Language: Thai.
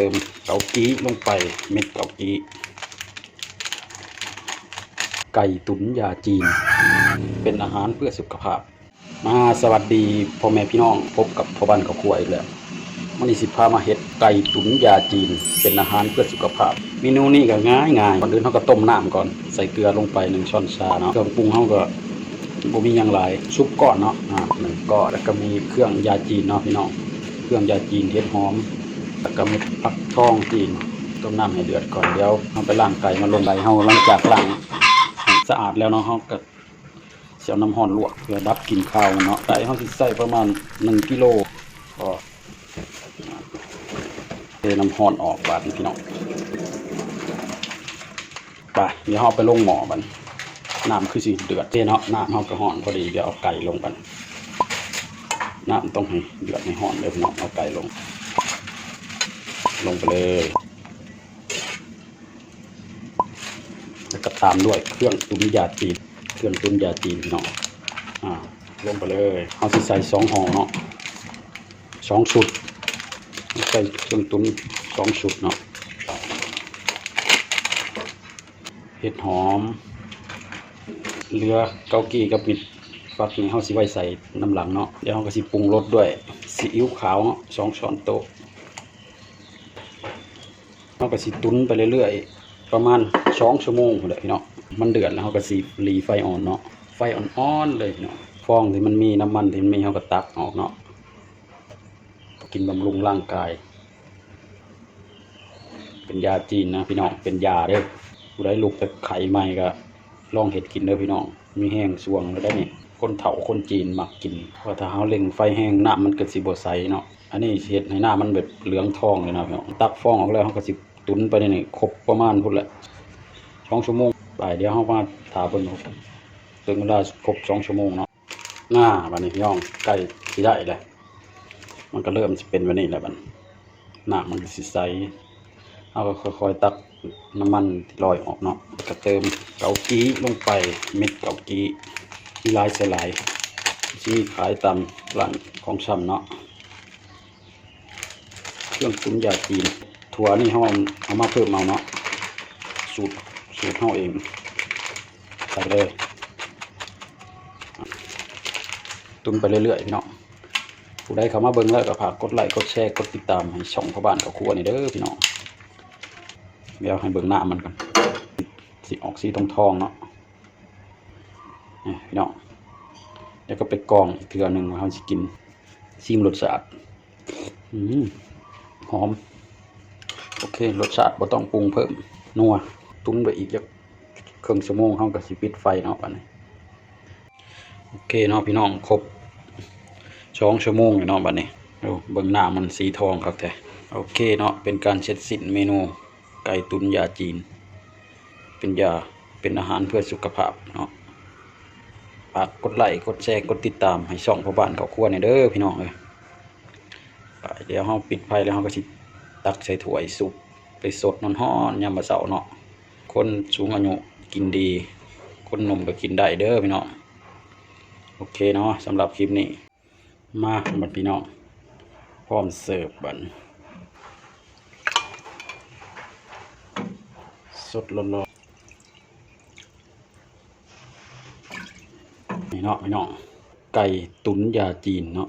เติมเกากี้ลงไปเม็ดเกากี้ไก่ตุ๋นยาจีน เป็นอาหารเพื่อสุขภาพ มาสวัสดีพ่อแม่พี่น้องพบกับพ่อบ้านกับครัวอีกแล้วมันนี้สิพามาเฮ็ดไก่ตุ๋นยาจีน เป็นอาหารเพื่อสุขภาพ เมนูนี้ก็ง่ายง่ายๆก่อนอื่นเขาก็ต้มน้ำก่อนใส่เกลือลงไปหนึ่งช้อนชาเนาะเครื่องปรุงเขาก็บ่มีหยังหลายซุปก้อนเนาะอ่าหนึ่งก้อนแล้วก็มีเครื่องยาจีนเนาะพี่น้องเครื่องยาจีนเห็ดหอม แล้วก็มีผักทองจีนต้มน้ำให้เดือดก่อนเดี๋ยวเอาไปล้างไก่มาลงไปเฮาหลังจากล้างสะอาดแล้วเนาะเฮาก็เสียวน้ำร้อนลวกเพื่อดับกลิ่นคาวเนาะไก่เฮาสิใส่ประมาณ1กิโลก็เทน้ำร้อนออกบาดพี่น้องไปเดี๋ยวเฮาไปลงหม้อบัดน้ำคือสิเดือดเด้เนาะน้ำเฮาก็ร้อนพอดีเดี๋ยวเอาไก่ลงกันน้ำต้องให้เดือดให้ร้อนเลยพี่น้องเอาไก่ลง ลงไปเลย แล้วก็ตามด้วยเครื่องตุ๋นยาจีนเครื่องตุ๋นยาจีนพี่น้องอ่าลงไปเลยเอาสิใส่สองห่อเนาะสองชุดใส่เครื่องตุ๋นสองชุดเนาะเห็ดหอมเรือเกากีกับมิดฟักนี่เขาสิไว้ใส่น้ำหลังเนาะเดี๋ยวเขาก็สิปรุงรสด้วยซีอิ๊วขาวสองช้อนโต๊ะ เราก็สิตุ้นไปเรื่อยๆ ประมาณสองชั่วโมงเลยเนาะมันเดือดแล้วเราก็สิรีไฟอ่อนเนาะไฟอ่อนๆเลยเนาะฟองที่มันมีน้ำมันที่มันมีเราก็ตักออกเนาะกินบำรุงร่างกาย เป็นยาจีนนะพี่น้องเป็นยาเด้อผู้ใดลุกแต่ไข่ใหม่ก็ลองเห็ดกินเด้อพี่น้องมีแห้งสวงแล้วได้นี่ คนเฒ่าคนจีนมักกินเพราะถ้าเฮาเล็งไฟแห้งน้ำมันก็สิบ่ใสเนาะอันนี้เห็ดให้หน้ามันแบบเหลืองทองเลยนะพี่น้องตักฟองออกแล้วเฮาก็สิตุนไปในนี่ครบประมาณพุ่นแหละสองชั่วโมงไปเดี๋ยวเฮามาถาเบิ่งถึงเวลาครบสองชั่วโมงเนาะหน้าบัดนี้พี่น้องใกล้สิได้แล้วมันก็เริ่มสิเป็นแบบนี้แล้วบัดหน้ามันก็สิใสเอาก็ค่อยๆตักน้ำมันที่ลอยออกเนาะก็เติมเกากี้ลงไปเม็ดเกากี้ ลายสลายที่ขายตามร้านของชำเนาะเครื่องปรุงยาจีนถั่วนี่เขาเอามาเพิ่มเอาเนาะสูตรสูตรเขาเองใส่เลยตุนไปเรื่อยๆพี่เนาะผู้ใดเข้ามาเบิ่งแล้วก็ฝากกดไลค์กดแชร์กดติดตามให้ช่องพ่อบ้านกับครัวนี่เด้อพี่น้องเดี๋ยวให้เบิ่งหน้ามันกันสีออกสีทองทองๆเนาะ พี่น้องเดี๋ยวก็ไปกองอีกเทือหนึ่งว่าเขาจะกินซิมรสชาติอืมหอม โอเครสชาติบ่ต้องปรุงเพิ่มนัวตุ้นไปอีกจักครึ่องชั่วโมงเขาก็สิปิดไฟเนาะปันนี้โอเคเนาะพี่น้องครบสองชั่วโมงอยู่เนาะบัดนี้ดูเบิ่งหน้ามันสีทองครับแท้โอเคเนาะเป็นการเช็ดสิ้นเมนู ไก่ตุนยาจีน เป็นยาเป็นอาหารเพื่อสุขภาพเนาะ ฝากกดไลค์กดแชร์กดติดตามให้ช่องพ่อบ้านเขาครัวในเด้อพี่น้องเอ้ยไปเดี๋ยวเฮาปิดไฟแล้วเฮาก็สิตักใส่ถ้วยสุกไปสดนอนฮ้อนยามมื้อเช้าเนาะคนสูงอายุกินดี คนหนุ่มก็กินได้เด้อพี่น้องโอเคเนาะสำหรับคลิปนี้ มาบัดพี่น้องพร้อมเสิร์ฟบัดสดร้อน นี่เนาะพี่น้องไก่ตุ๋นยาจีนเนาะ